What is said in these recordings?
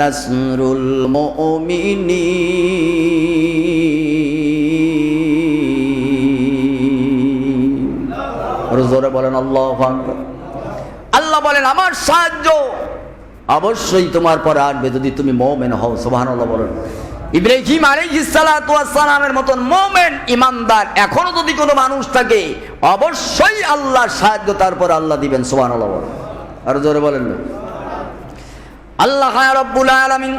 নাসরুল মুমিনি জোরে বলেন, আল্লাহ আল্লাহ বলেন, আমার সাহায্য। অবশ্যই তোমার পরে আসবে যদি তুমি মোমেন হও সোহান বলেন। ইব্রাহিম আলাইসালামের মতন মোমেন ইমানদার এখনও যদি কোনো মানুষ থাকে, অবশ্যই আল্লাহর সাহায্য তারপর আল্লাহ দিবেন সোহান বলেন। আর জোরে বলেন আল্লাহ রব্বুল আলামিন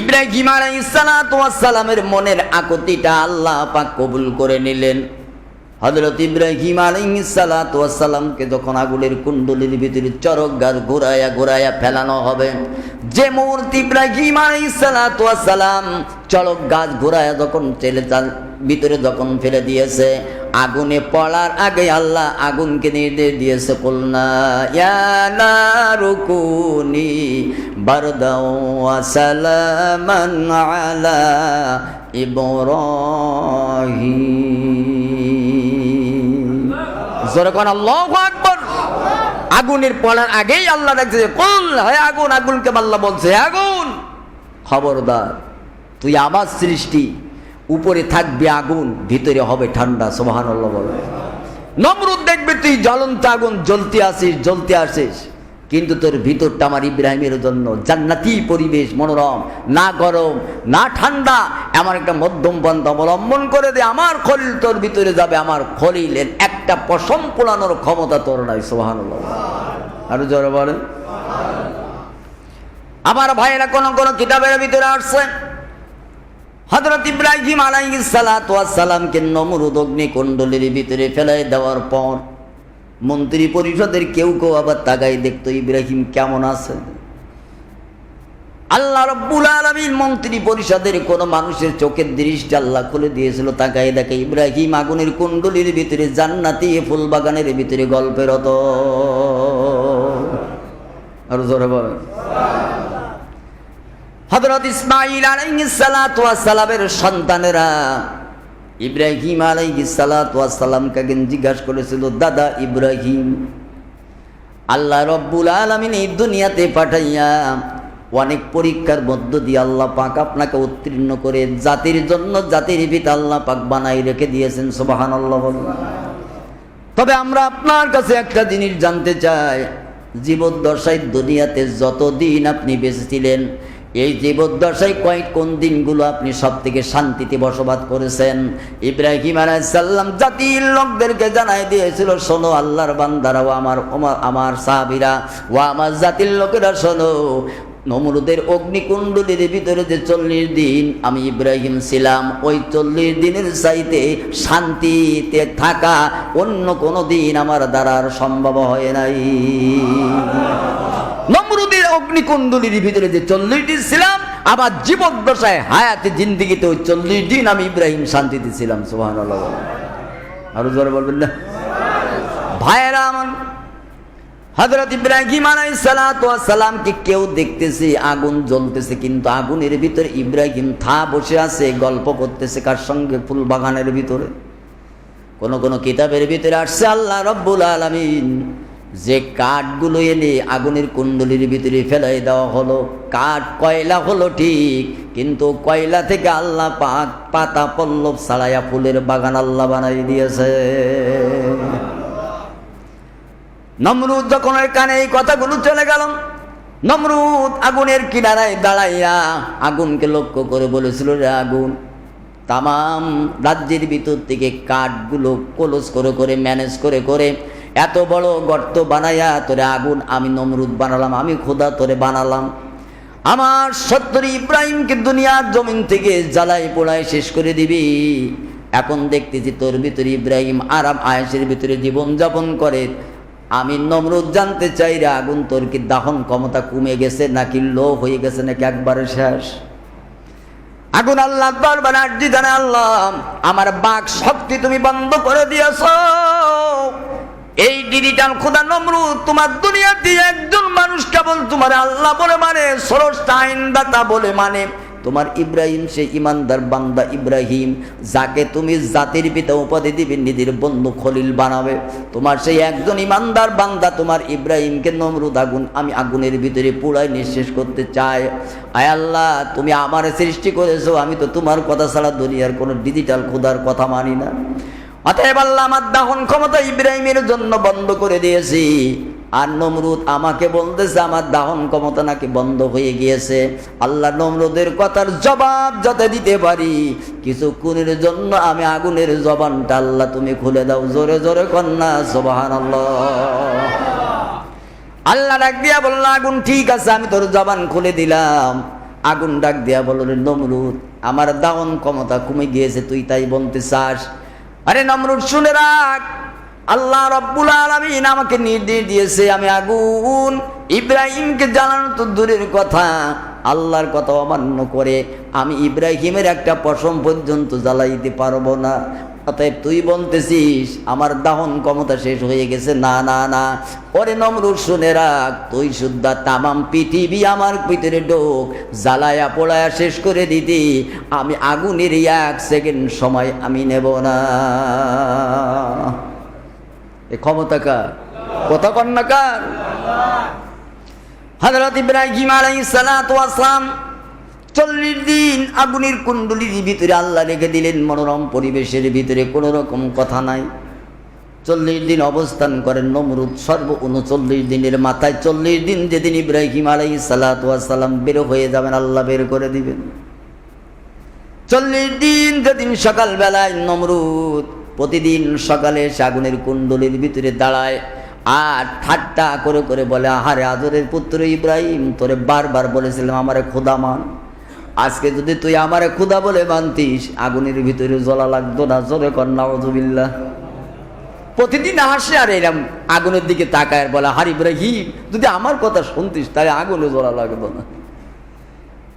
ইব্রাহিম আলাইহিসসালামের মনের আকতিটা আল্লাহ পাক কবুল করে নিলেন। হযরত ইব্রাহিম আলাইহিসসালামকে যখন আগুনের কুণ্ডলীর ভিতরে চরক গাছ ঘুরায়া ঘুরায়া ফেলানো হবে, যে মুহূর্তে ইব্রাহিম আলাইহিসসালাম চরক গাছ ঘুরায়া যখন তার ভিতরে যখন ফেলে দিয়েছে আগুনে পড়ার আগে আল্লাহ আগুনকে নির্দেশ দিয়েছে কলনা আগুনের পড়ার আগেই আল্লাহ দেখছে কোন হে আগুন, আগুনকে আল্লাহ বলছে, "হে আগুন, খবরদার, তুই আবার সৃষ্টি উপরে থাকবে আগুন, ভিতরে হবে ঠান্ডা সোহান নমরুদ দেখবে তুই জ্বলন্ত আগুন, জ্বলতে আসিস জ্বলতে আসিস। কিন্তু তোর ভিতরটা আমার ইব্রাহিমের জন্য জান্নাতি পরিবেশ, মনোরম, না গরম, না ঠান্ডা, এমন একটা মধ্যম পন্থা অবলম্বন করে দে। আমার খলিল তোর ভিতরে যাবে, আমার খলিলের একটা পশম পোড়ানোর ক্ষমতা তোর নাই সোহান আরও জোরে বলেন। আমার ভাইয়েরা কোন কোন কিতাবের ভিতরে আসছে। হজরত ইব্রাহিম আলাইসালামকে নমরুদ অগ্নিকুণ্ডলীর ভিতরে ফেলাই দেওয়ার পর মন্ত্রী পরিষদের কেউ কেউ আবার তাকাই দেখতো, ইব্রাহিম কেমন আছে? আল্লাহ রব্বুল আলমীর মন্ত্রী পরিষদের কোনো মানুষের চোখের দৃষ্টি আল্লাহ খুলে দিয়েছিল তাকাই দেখে, ইব্রাহিম আগুনের কুণ্ডলীর ভিতরে জান্নাতি ফুল বাগানের ভিতরে গল্পেরত আর জোরে বলেন। হজরত ইসমাইল আলাইসালামের সন্তানেরা ইব্রাহিম আলাইসালামকে জিজ্ঞাসা করেছিল, দাদা ইব্রাহিম, আল্লাহ রব্বুল আলমিন এই দুনিয়াতে পাঠাইয়া অনেক পরীক্ষার মধ্য দিয়ে আল্লাহ পাক আপনাকে উত্তীর্ণ করে জাতির জন্য জাতির পিতা আল্লাহ পাক বানাই রেখে দিয়েছেন সোবাহান আল্লাহ তবে আমরা আপনার কাছে একটা জিনিস জানতে চাই, জীবদ্দশায় দুনিয়াতে যতদিন আপনি বেঁচে ছিলেন এই জীবদ্দশায় কয়েক কোন দিনগুলো আপনি সব থেকে শান্তিতে বসবাস করেছেন? ইব্রাহিম আলাইসাল্লাম জাতির লোকদেরকে জানাই দিয়েছিল, শোনো আল্লাহর বান্দারা ও আমার আমার সাহাবিরা ও আমার জাতির লোকেরা, শোনো। নমরুদের অগ্নিকুণ্ডলীর ভিতরে যে চল্লিশ দিন আমি ইব্রাহিম ছিলাম, ওই চল্লিশ দিনের চাইতে শান্তিতে থাকা অন্য কোনো দিন আমার দ্বারা আর সম্ভব হয় নাই। নমরুদের অগ্নিকুণ্ডলীর ভিতরে যে চল্লিশ দিন ছিলাম, আবার জীবদ্দশায় হায়াতে জিন্দিগিতে ওই চল্লিশ দিন আমি ইব্রাহিম শান্তিতে ছিলাম সোহান আরও জোরে বলবেন না? ভাইয়েরা আমার হজরত ইব্রাহিম সালামকে কেউ দেখতেছে, আগুন জ্বলতেছে, কিন্তু আগুনের ভিতরে ইব্রাহিম থা বসে আছে, গল্প করতেছে কার সঙ্গে ফুল বাগানের ভিতরে। কোন কোন কিতাবের ভিতরে আসছে, আল্লাহ রব্বুল আলমিন যে কাঠগুলো এনে আগুনের কুণ্ডলির ভিতরে ফেলাই দেওয়া হলো, কাঠ কয়লা হলো ঠিক, কিন্তু কয়লা থেকে আল্লাহ পাক পাতা পল্লব ছাড়াইয়া ফুলের বাগান আল্লাহ বানাই দিয়েছে। নমরুদ যখন ওই কানে এই কথাগুলো চলে গেল, নমরুদ আগুনের কিনারায় দাঁড়াইয়া আগুনকে লক্ষ্য করে বলেছিল, রে আগুন, তামাম রাজ্যের ভিতর থেকে কাঠগুলো কলস করে করে, ম্যানেজ করে করে এত বড় গর্ত বানাইয়া, তোরে আগুন আমি নমরুদ বানালাম, আমি খোদা তোরে বানালাম। আমার সত্তর ইব্রাহিমকে দুনিয়ার জমিন থেকে জ্বালাই পোড়ায় শেষ করে দিবি। এখন দেখতেছি তোর ভিতরে ইব্রাহিম আরাম আয়েসের ভিতরে জীবন যাপন করে। আমি নমরুদ জানতে চাই রে আগুন তোর কি দাহন ক্ষমতা কমে গেছে নাকি লো হয়ে গেছে নাকি একবারে শেষ? আগুন আল্লাহ দরবার আর্জি জানে আল্লাহ, আমার বাক শক্তি তুমি বন্ধ করে দিয়েছ। এই ডিজিটাল খোদা নমরুদ, তোমার দুনিয়াতে একজন মানুষ কেবল তোমার আল্লাহ বলে মানে সরসটা আইনদাতা বলে মানে। তোমার ইব্রাহিম সে ইমানদার বান্দা ইব্রাহিম, যাকে তুমি জাতির পিতা উপাধি দিবে, নিজের বন্ধু খলিল বানাবে। তোমার সেই একজন ইমানদার বান্দা, তোমার ইব্রাহিমকে নমরুদ আগুন, আমি আগুনের ভিতরে পুরাই নিঃশেষ করতে চাই। আয় আল্লাহ, তুমি আমার সৃষ্টি করেছ, আমি তো তোমার কথা ছাড়া দুনিয়ার কোনো ডিজিটাল খোদার কথা মানি না। অতএব আল্লাহ আমার দাহন ক্ষমতা ইব্রাহিমের জন্য বন্ধ করে দিয়েছি। আর নমরুদ আমাকে বলতেছে, আমার দাহন ক্ষমতা নাকি বন্ধ হয়ে গিয়েছে। আল্লাহ নমরুদের কথার জবাব যাতে দিতে পারি। কিছুক্ষণের জন্য আমি আগুনের জবানটা আল্লাহ তুমি খুলে দাও। জোরে জোরে কন্যা সোবাহান আল্লাহ ডাক দিয়া বলল, আগুন ঠিক আছে, আমি তোর জবান খুলে দিলাম। আগুন ডাক দিয়া বলল, নমরুদ, আমার দাহন ক্ষমতা কমে গিয়েছে, তুই তাই বলতে চাস? আরে নমরুদ, শুনে রাখ। আল্লাহ রব্বুল আলমিন আমাকে নির্দেশ দিয়েছে, আমি আগুন ইব্রাহিমকে জানানো তো দূরের কথা, আল্লাহর কথা অমান্য করে আমি ইব্রাহিমের একটা পশম পর্যন্ত জ্বালাইতে পারব না। অতএব তুই বলতেছিস, আমার দাহন ক্ষমতা শেষ হয়ে গেছে, না না না। ওরে নমরুদ, শুনে রাখ, তুই শুদ্ধা তামাম পৃথিবী আমার ভিতরে ডোক জ্বালায়া পোড়ায়া শেষ করে দিতি, আমি আগুনের এক সেকেন্ড সময় আমি নেব না। এ ক্ষমতা কার? কথা কন্যা কার? হজরত ইব্রাহিম সালাম চল্লিশ দিন আগুনের কুণ্ডলির ভিতরে আল্লাহ রেখে দিলেন, মনোরম পরিবেশের ভিতরে কোনো রকম কথা নাই। চল্লিশ দিন অবস্থান করেন নমরুদ সর্ব উনচল্লিশ দিনের মাথায়। চল্লিশ দিন যেদিন ইব্রাহিম আলাই সালাম বের হয়ে যাবেন, আল্লাহ বের করে দিবেন। চল্লিশ দিন যেদিন সকালবেলায় নমরুদ প্রতিদিন সকালে সে আগুনের কুণ্ডলির ভিতরে দাঁড়ায় আর ঠাট্টা করে করে বলে, আহারে আদরের পুত্র ইব্রাহিম, তোরে বারবার বলেছিলাম আমারে খোদা মান। আজকে যদি তুই আমারে খুদা বলে মানতিস, আগুনের ভিতরে জ্বলা লাগতো না, জোরে নাউজুবিল্লাহ। প্রতিদিন হাসে আর এরম আগুনের দিকে তাকায় বলে হার ইব্রাহিম, যদি আমার কথা শুনতিস, তাহলে আগুনে জ্বলা লাগতো না।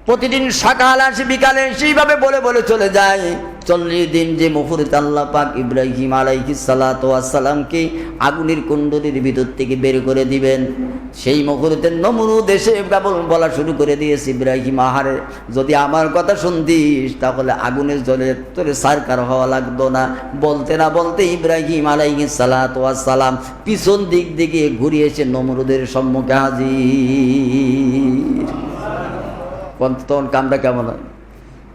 প্রতিদিন সকাল আসি, বিকালে সেইভাবে বলে বলে চলে যায়। চল্লিশ দিন যে মুহূর্তে আল্লাহ পাক ইব্রাহিম আলাইহি সালাতামকে আগুনের কুণ্ডলীর ভিতর থেকে বের করে দিবেন। সেই মুহূর্তে নমরু দেশে কেবল বলা শুরু করে দিয়েছে, ইব্রাহিম, আহারে, যদি আমার কথা শুনতিস, তাহলে আগুনের জলে তোরে সারকার হওয়া লাগতো না। বলতে না বলতে ইব্রাহিম আলাইহি সালাতাম পিছন দিক দিকে ঘুরিয়ে এসে নমরুদের সম্মুখে হাজির। তখন কামটা কেমন হয়?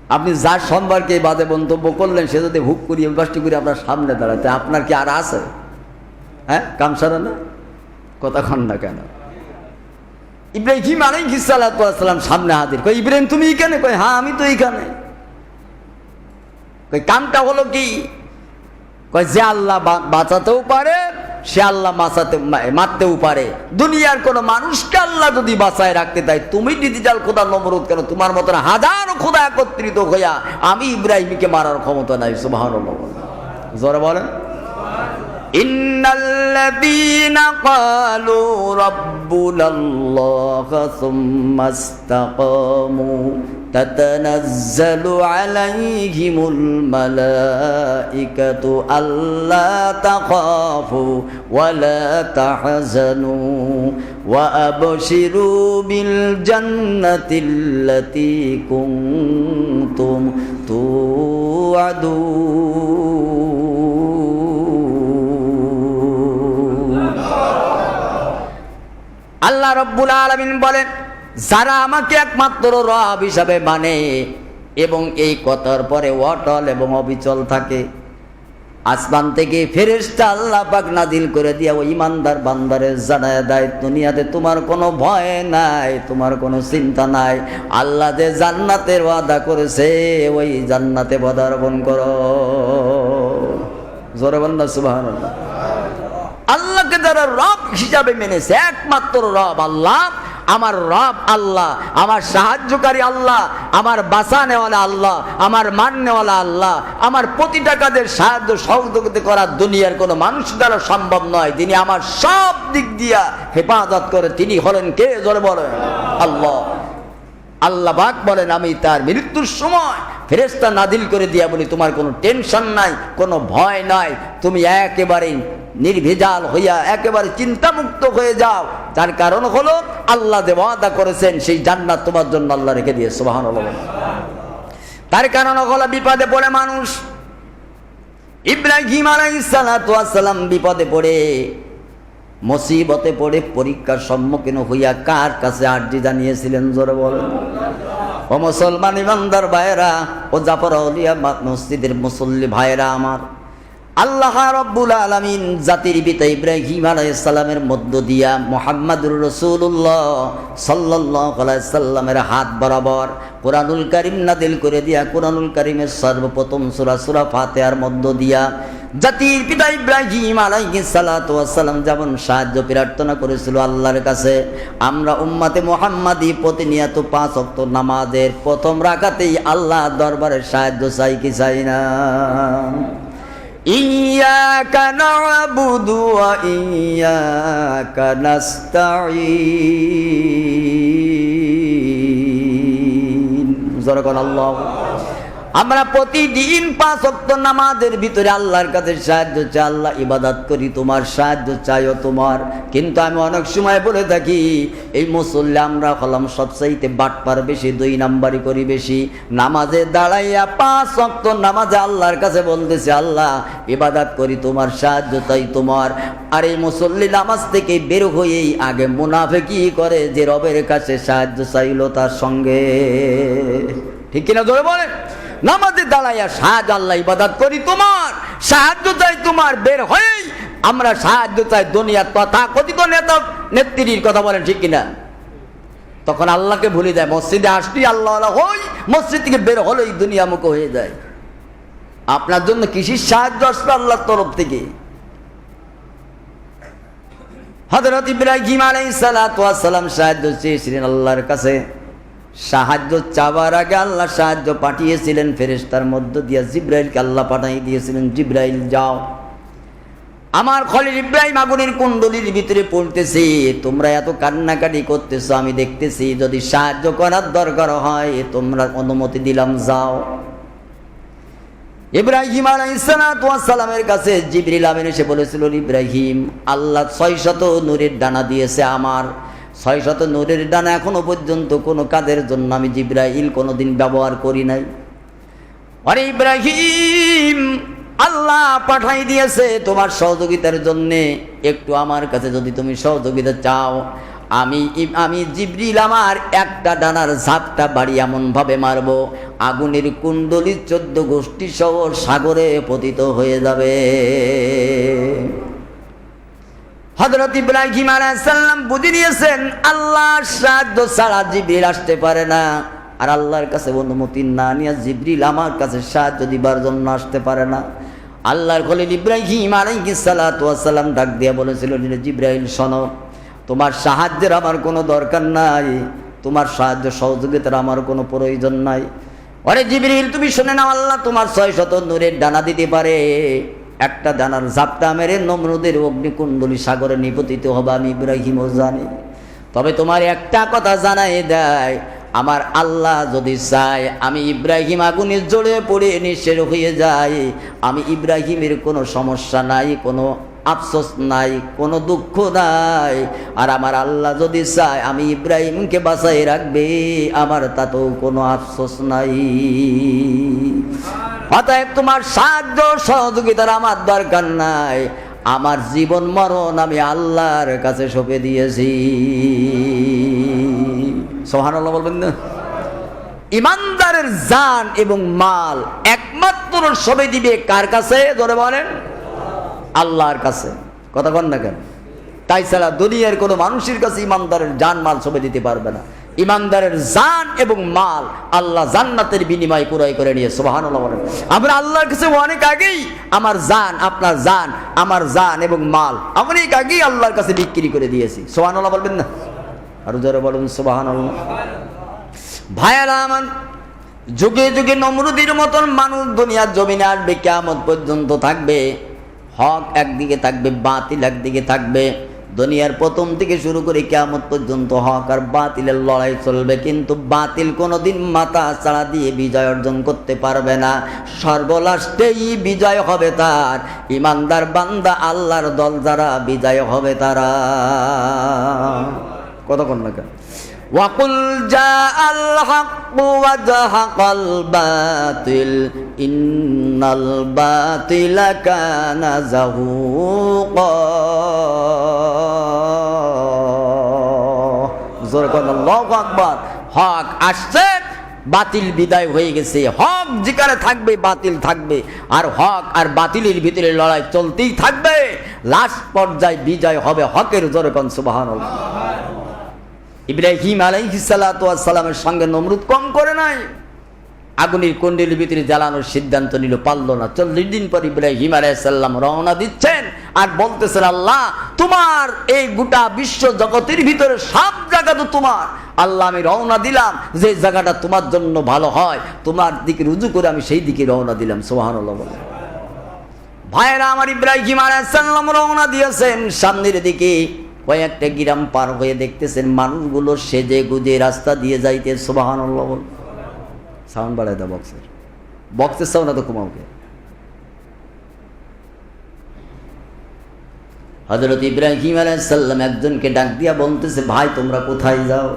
আপনি যার সম্পর্কে বাদে মন্তব্য করলেন, সে যদি হুক করি বাসটি করে আপনার সামনে দাঁড়াতে আপনার কি আর আছে? হ্যাঁ? কাম সারা না? কতক্ষণ না কেন? ইব্রাহিম আলাইহিস সালাম সামনে হাজির। কই, ইব্রাহিম, তুমি এখানে কই হ্যাঁ আমি তো এইখানে। কই, কামটা হলো কি? কয় যে আল্লাহ বাঁচাতেও পারে সে আল্লাহ মাসাতে মারতেও পারে দুনিয়ার কোনো মানুষকে আল্লাহ যদি বাঁচায় রাখতে চায় তুমি ডিজিটাল খোদা নমরুদ কেন তোমার মতন হাজারো খোদা একত্রিত হইয়া আমি ইব্রাহিমকে মারার ক্ষমতা নাই সুবাহ জোরে বলেন إن الذين قالوا ربنا الله ثم استقاموا تتنزل عليهم الملائكة ألا تخافوا ولا تحزنوا وأبشروا بالجنة التي كنتم توعدون الله رب العالمين بولن যারা আমাকে একমাত্র রব হিসাবে মানে এবং এই কথার পরে অটল এবং অবিচল থাকে। আসমান থেকে ফেরেশতা আল্লাহ পাক নাজিল করে দিয়া ওই ইমানদার বান্দারে জানায় দেয়, দুনিয়াতে তোমার কোনো ভয় নাই, তোমার কোনো চিন্তা নাই। আল্লাহ যে জান্নাতের ওয়াদা করেছে, ওই জান্নাতে পদার্পণ করো। আল্লাহকে যারা রব হিসাবে মেনেছে, একমাত্র রব, আল্লাহ আমার রব আল্লাহ, আমার সাহায্যকারী আল্লাহ, আমার বাসা নেওয়ালা আল্লাহ, আমার মান নেওয়ালা আল্লাহ, আমার প্রতিটা কাজের সাহায্য সহযোগিতা করা দুনিয়ার কোনো মানুষ দ্বারা সম্ভব নয়। তিনি আমার সব দিক দিয়া হেফাজত করে, তিনি হলেন কে জোরে বলেন? আল্লাহ। আল্লাহ বাক বলেন, আমি তার মৃত্যুর সময় ফেরেস্তা নাদিল করে দিয়া বলি, তোমার কোনো টেনশন নাই, কোনো ভয় নাই, তুমি একেবারে নির্ভেজাল হইয়া একেবারে চিন্তামুক্ত হয়ে যাও। তার কারণ হলো আল্লাহ যে ওয়াদা করেছেন, সেই জান্নাত তোমার জন্য আল্লাহ রেখে দিয়ে সুবহানাল্লাহ। তার কারণ হলো বিপদে পড়ে মানুষ। ইব্রাহিম আলাইসালাম বিপদে পড়ে, মুসিবতে পড়ে, পরীক্ষার সম্মুখীন হইয়া কার কাছে আর্জি জানিয়েছিলেন, জোরে বলেন ও মুসলমান ইমানদার ভাইয়েরা, ও জাফর মসজিদের মুসল্লি ভাইয়েরা আমার। আল্লাহ রব্বুল আলমিন জাতির পিতা ইব্রাহিম আলাইসাল্লামের মধ্য দিয়া মোহাম্মদুর রসুল্লাহ সাল্লাহ সাল্লামের হাত বরাবর কোরআনুল করিম নাদিল করে দিয়া কোরআনুল করিমের সর্বপ্রথম সুরা সুরা ফাতেহার মধ্য দিয়া জাতির পিতা ইব্রাহিম আলাইহি সালাম যেমন সাহায্য প্রার্থনা করেছিল আল্লাহর কাছে, আমরা উম্মাতে মোহাম্মদী প্রতিনিয়ত পাঁচ অক্ত নামাজের প্রথম রাখাতেই আল্লাহ দরবারের সাহায্য চাই কি চাই না? إياك نعبد وإياك نستعين زرقنا الله আমরা প্রতিদিন পাঁচ অক্ত নামাজের ভিতরে আল্লাহর কাছে সাহায্য চাই, আল্লাহ ইবাদত করি, তোমার সাহায্য চাইও তোমার। কিন্তু আমি অনেক সময় বলে থাকি, এই মুসল্লি আমরা হলাম সবচাইতে বাটপার বেশি, দুই নাম্বারই করি বেশি। নামাজে দাঁড়াইয়া পাঁচ অক্ত নামাজে আল্লাহর কাছে বলতেছে, আল্লাহ ইবাদত করি, তোমার সাহায্য চাই তোমার। আর এই মুসল্লি নামাজ থেকে বের হয়েই আগে মুনাফে কি করে, যে রবের কাছে সাহায্য চাইলো তার সঙ্গে। ঠিক কিনা ধরে বলে নামাজে দাঁড়াইয়া সাহায্য আল্লাহ ইবাদত করি তোমার। সাহায্য চাই তোমার, বের হয়েই আমরা সাহায্য চাই দুনিয়ার তথা কথিত নেতা নেত্রীর কথা বলেন ঠিক কিনা? তখন আল্লাহকে ভুলে যায়, মসজিদে আসলি আল্লাহ হই, মসজিদ থেকে বের হলেই দুনিয়ামুখ হয়ে যায়। আপনার জন্য কৃষির সাহায্য আসলো আল্লাহর তরফ থেকে? হজরত ইব্রাহিম আলাইহিস সালাম সাহায্য চেয়েছিলেন আল্লাহর কাছে। সাহায্য চাওয়ার আগে আল্লাহ সাহায্য পাঠিয়েছিলেন ফেরেস্তার মধ্য দিয়ে জিব্রাইলকে আল্লাহ পাঠাই দিয়েছিলেন, জিব্রাইল, যাও। আমার খলিল ইব্রাহিম আগুনের কুণ্ডলির ভিতরে পড়তেছে, তোমরা এত কান্নাকাটি করতেছো, আমি দেখতেছি যদি সাহায্য করার দরকার হয়, তোমরা অনুমতি দিলাম, যাও। ইব্রাহিম আলাইসালামের কাছে জিবরিল আমিন এসে বলেছিল, ইব্রাহিম, আল্লাহ ছয় শত নূরের ডানা দিয়েছে আমার। ছয় শত নূরের ডানা এখনও পর্যন্ত কোনো কাজের জন্য আমি জিব্রাহিল কোনোদিন ব্যবহার করি নাই। আরে ইব্রাহিম, আল্লাহ পাঠাই দিয়েছে তোমার সহযোগিতার জন্যে। একটু আমার কাছে যদি তুমি সহযোগিতা চাও, আমি আমি জিবরিল আমার একটা ডানার ঝাপটা বাড়ি এমনভাবে মারবো। আগুনের কুণ্ডলি চোদ্দ গোষ্ঠী সহ সাগরে পতিত হয়ে যাবে। হজরত ইব্রাহিম আলাইসাল্লাম বুঝে নিয়েছেন, আল্লাহর সাহায্য ছাড়া জিবরিল আসতে পারে না। আর আল্লাহর কাছে অনুমতি না নিয়ে জিবরিল আমার কাছে সাহায্য দিবার জন্য আসতে পারে না। আল্লাহর খলিল ইব্রাহিম আলাইসাল্লাম ডাক দিয়া বলেছিল জিব্রাহিল শোনো, তোমার সাহায্যের আমার কোনো দরকার নাই, তোমার সাহায্য সহযোগিতার আমার কোনো প্রয়োজন নাই। অরে জিবরিল, তুমি শুনে নাও আল্লাহ তোমার ছয় শত নূরের ডানা দিতে পারে। একটা দানার জাপটা মেরে নমরুদের অগ্নিকুণ্ডলী সাগরে নিপতিত হবে আমি ইব্রাহিমও জানি। তবে তোমার একটা কথা জানাই দেয়, আমার আল্লাহ যদি চায় আমি ইব্রাহিম আগুনে জড়ে পড়ে নিঃশের হয়ে যাই, আমি ইব্রাহিমের কোনো সমস্যা নাই, কোনো আফসোস নাই, কোনো দুঃখ নাই। আর আমার আল্লাহ যদি চায়, আমি ইব্রাহিমকে বাঁচাই রাখবে, আমার তাতেও কোনো আফসোস নাই। অতএব তোমার সাহায্য সহযোগিতার আমার দরকার নাই। আমার জীবন মরণ আমি আল্লাহর কাছে সঁপে দিয়েছি। সোহান আল্লাহ বলবেন না? ইমানদারের জান এবং মাল একমাত্র সবে দিবে কার কাছে? ধরে বলেন। আল্লাহর কাছে। কথা কন না কেন? তাই ছাড়া দুনিয়ার কোনো মানুষের কাছে ইমানদারের জান মাল সবে দিতে পারবে না। ইমানদারের জান এবং মাল আল্লাহ জান্নাতের বিনিময় কুরাই করে নিয়ে সোহান আমরা আল্লাহর কাছে অনেক আগেই আমার জান, আপনার জান, আমার জান এবং মাল অনেক আগেই আল্লাহর কাছে বিক্রি করে দিয়েছি। সোহান বলবেন না? আরও যারা বলুন সোহান ভাইয়ারা আমার, যুগে যুগে নমরুদির মতন মানুষ দুনিয়ার জমিনে আসবে কেমন পর্যন্ত থাকবে। হক একদিকে থাকবে, বাতিল একদিকে থাকবে। দুনিয়ার প্রথম থেকে শুরু করে কেমন পর্যন্ত হক আর বাতিলের লড়াই চলবে। কিন্তু বাতিল কোনোদিন মাথা ছাড়া দিয়ে বিজয় অর্জন করতে পারবে না। সর্বলাস্টেই বিজয় হবে তার। ইমানদার বান্দা, আল্লাহর দল যারা বিজয় হবে তারা। কতক্ষণ কেন? وقل جاء الحق وزهق الباطل إن الباطل كان زهوقا জোরে কোন আল্লাহু আকবার হক আসছে বাতিল বিদায় হয়ে গেছে হক যেখানে থাকবে বাতিল থাকবে আর হক আর বাতিলের ভিতরে লড়াই চলতেই থাকবে লাস্ট পর্যায়ে বিজয় হবে হকের জোরে কোন সুবহানাল্লাহ ইব্রাহিম আলাইহিসালামের সঙ্গে নমরুদ কম করে নাই। আগুনের কুণ্ডের ভিতরে জ্বালানোর সিদ্ধান্ত নিল, পারল না। চল্লিশ দিন পর ইব্রাহিম আলাইসাল্লাম রওনা দিচ্ছেন আর বলতেছেন, আল্লাহ, তোমার এই গোটা বিশ্ব জগতের ভিতরে সব জায়গা তো তোমার। আল্লাহ, আমি রওনা দিলাম, যে জায়গাটা তোমার জন্য ভালো হয়, তোমার দিকে রুজু করে আমি সেই দিকে রওনা দিলাম। সোহান ভাইয়েরা, আমার ইব্রাহিম আলাইসাল্লাম রওনা দিয়েছেন। সামনের দিকে কয়েকটা গ্রাম পার হয়ে দেখতেছেন মানুষগুলো সেজে গুজে রাস্তা দিয়ে যাইতে সোবাহান সাউন্ড বাড়ায় দাও বক্সের। বক্সের সাউন্ড এত কমাওকে হজরত ইব্রাহিম আলাইসাল্লাম একজনকে ডাক দিয়া বলতেছে, ভাই, তোমরা কোথায় যাও?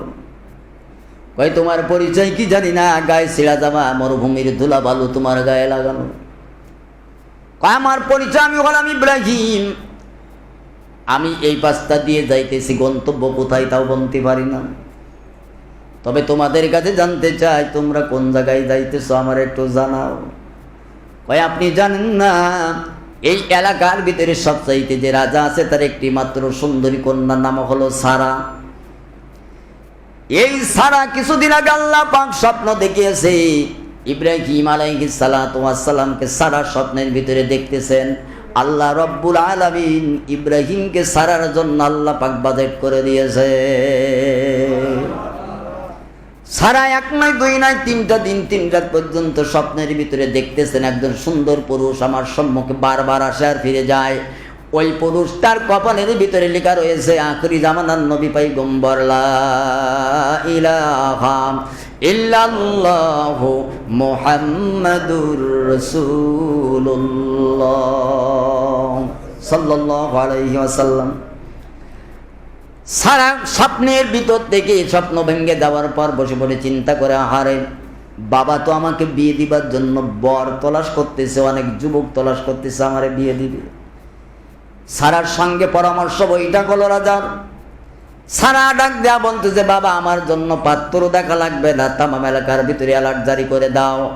কয়, তোমার পরিচয় কি জানি না? গায়ে ছিঁড়া জামা, মরুভূমির ধুলা বালু তোমার গায়ে লাগানো। আমার পরিচয় আমি হলাম ইব্রাহিম। আমি এই পাস্তা দিয়ে যাইতেছি, গন্তব্য কোথায় তাও বলতে পারি না। তবে তোমাদের কাছে জানতে চাই, তোমরা কোন জায়গায় যাইতেছো আমার একটু জানাও। কয়, আপনি জানেন না, এই এলাকার ভিতরে সবচাইতে যে রাজা আছে, তার একটি মাত্র সুন্দরী কন্যার নাম হলো সারা। এই সারা কিছুদিন আগে আল্লাহ পাক স্বপ্ন দেখিয়েছে, ইব্রাহিম আলাইহিস সালামকে সারা স্বপ্নের ভিতরে দেখতেছেন। আল্লাহ রব্বুল আলমিন ইব্রাহিমকে সারার জন্য আল্লাহ পাক করে দিয়েছে। সারা এক নয় দুই নয় তিনটা দিন, তিন রাত পর্যন্ত স্বপ্নের ভিতরে দেখতেছেন একজন সুন্দর পুরুষ আমার সম্মুখে বারবার আসে আর ফিরে যায়। ওই পুরুষটার কপালের ভিতরে লেখা রয়েছে, আখরি জামানার নবী পাই গম্বর ইলাহাম ইল্লাল্লাহু মুহাম্মাদুর রাসূলুল্লাহ সাল্লাল্লাহু আলাইহি ওয়াসাল্লাম। সারা স্বপ্নের ভিতর থেকে স্বপ্ন ভেঙে দেওয়ার পর বসে বসে চিন্তা করে, আহারে, বাবা তো আমাকে বিয়ে দিবার জন্য বর তলাশ করতেছে, অনেক যুবক তলাশ করতেছে, আমারে বিয়ে দিবে। সারার সঙ্গে পরামর্শ বইটা করল রাজার। সারা ডাক দেয়া বলতে যে, বাবা, আমার জন্য পাত্র দেখা লাগবে না, তামাম এলাকার ভিতরে অ্যালার্ট জারি করে দাও।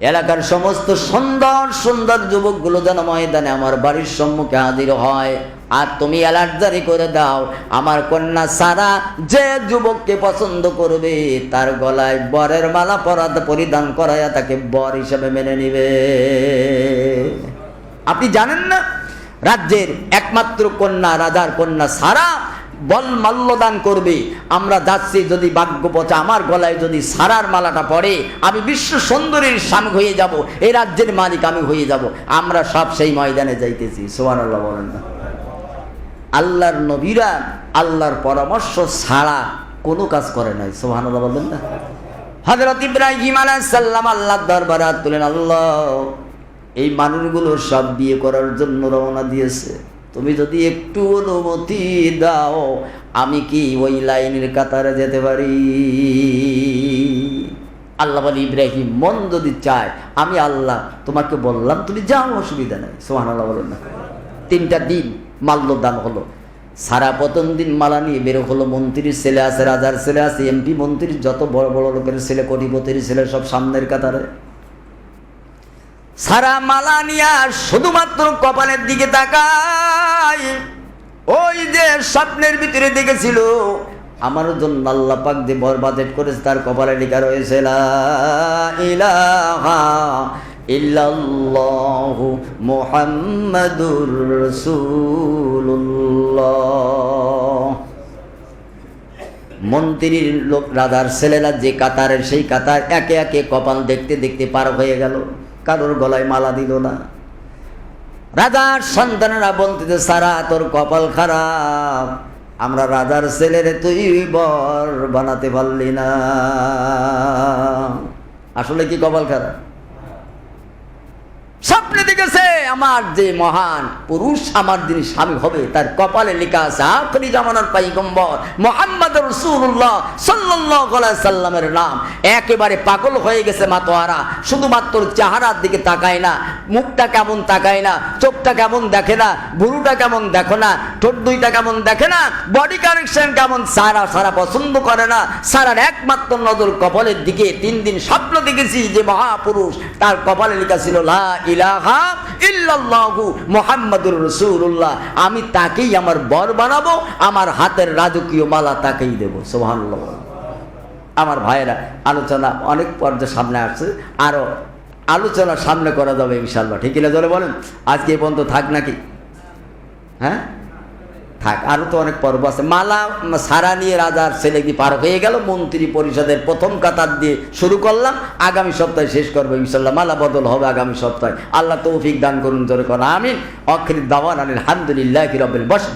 এলাকার সমস্ত সুন্দর সুন্দর যুবকগুলো যেন ময়দানে আমার বাড়ির সম্মুখে হাজির হয়। আর তুমি অ্যালার্ট জারি করে দাও, আমার কন্যা সারা যে যুবককে পছন্দ করবে, তার গলায় বরের মালা পরাতে পরিধান করাইয়া তাকে বর হিসেবে মেনে নিবে। আপনি জানেন না? রাজ্যের একমাত্র কন্যা, রাজার কন্যা সারা বল মাল্যদান করবে। আমরা যাচ্ছি যদি ভাগ্য পচা আমার গলায় যদি সারার মালাটা পড়ে, আমি বিশ্ব সুন্দরীর স্বামী হয়ে যাব, এই রাজ্যের মালিক আমি হয়ে যাব। আমরা সব সেই ময়দানে যাইতেছি সোহান আল্লাহ বলেন না। আল্লাহর নবীরা, আল্লাহর পরামর্শ ছাড়া কোনো কাজ করে নাই সোহান আল্লাহ বলবেন না। হজরত ইব্রাহিম আলাইসাল্লাম আল্লাহ দরবার তুলেন, আল্লাহ এই মানুষগুলো সব বিয়ে করার জন্য রওনা দিয়েছে। তুমি যদি একটু অনুমতি দাও, আমি কি ওই লাইনের কাতারে যেতে পারি? আল্লাহ বলি, ইব্রাহিম, মন যদি চায়, আমি আল্লাহ তোমাকে বললাম, তুমি যাও, অসুবিধা নেই। সোহান আল্লাহ বলেন না। তিনটা দিন মাল্যদান হলো। সারা প্রথম দিন মালা নিয়ে বেরো হলো মন্ত্রীর ছেলে আছে, রাজার ছেলে আছে, এমপি মন্ত্রীর যত বড় বড় লোকের ছেলে, কোটিপতির ছেলে, সব সামনের কাতারে। সারা মালা নিয়ে শুধুমাত্র কপালের দিকে তাকায় ওই যে স্বপ্নের ভিতরে দেখেছিল আমার জন্য আল্লাহ পাক যে বর বাজেট করেছে, তার কপালে লেখা রয়েছে ইল্লাল্লাহু মুহাম্মাদুর মন্ত্রীর লোক, রাজার ছেলেরা যে কাতারের, সেই কাতার একে একে কপাল দেখতে দেখতে পার হয়ে গেল। কারোর গলায় মালা দিল না। রাজার সন্তানেরা বলতেছে, সারা, তোর কপাল খারাপ। আমরা রাজার ছেলেরে তুই বর বানাতে পারলি না। আসলে কি কপাল খারাপ? দেখেছে আমার যে মহান পুরুষ, আমার যিনি স্বামী হবে, তার কপালে লেখা আছে আখরি জামানার পাইগম্বর মোহাম্মদ রসুল্লাহ সাল্লাহ সাল্লামের নাম। একেবারে পাগল হয়ে গেছে মাতোয়ারা, শুধুমাত্র চেহারার দিকে তাকায় না, মুখটা কেমন তাকায় না, চোখটা কেমন দেখে না ভুরুটা কেমন দেখো না, ঠোঁট দুইটা কেমন দেখে না বডি কানেকশন কেমন সারা সারা পছন্দ করে না, সারার একমাত্র নজর কপালের দিকে, তিন দিন স্বপ্ন দেখেছি যে মহাপুরুষ, তার কপালে লেখা ছিল, লা ইলাহা আমি তাকেই আমার বর বানাবো, আমার হাতের রাজকীয় মালা তাকেই দেবো। সোহানুল্লাহ আমার ভাইয়েরা, আলোচনা অনেক পর্যায়ে সামনে আসছে, আরও আলোচনা সামনে করা যাবে ইনশাল্লাহ ঠিক কিনা ধরে বলেন? আজকে এই পর্যন্ত থাক নাকি? হ্যাঁ? থাক আরও তো অনেক পর্ব আছে। মালা সারা নিয়ে রাজার ছেলে কি পার হয়ে গেল? মন্ত্রী পরিষদের প্রথম কাতার দিয়ে শুরু করলাম। আগামী সপ্তাহে শেষ করব, ইনশাল্লাহ। মালা বদল হবে আগামী সপ্তাহে। আল্লাহ তৌফিক দান করুন, জোরে করা, আমিন। অক্ষরিত দাওয়ান আলহামদুলিল্লাহ রবিল বসেন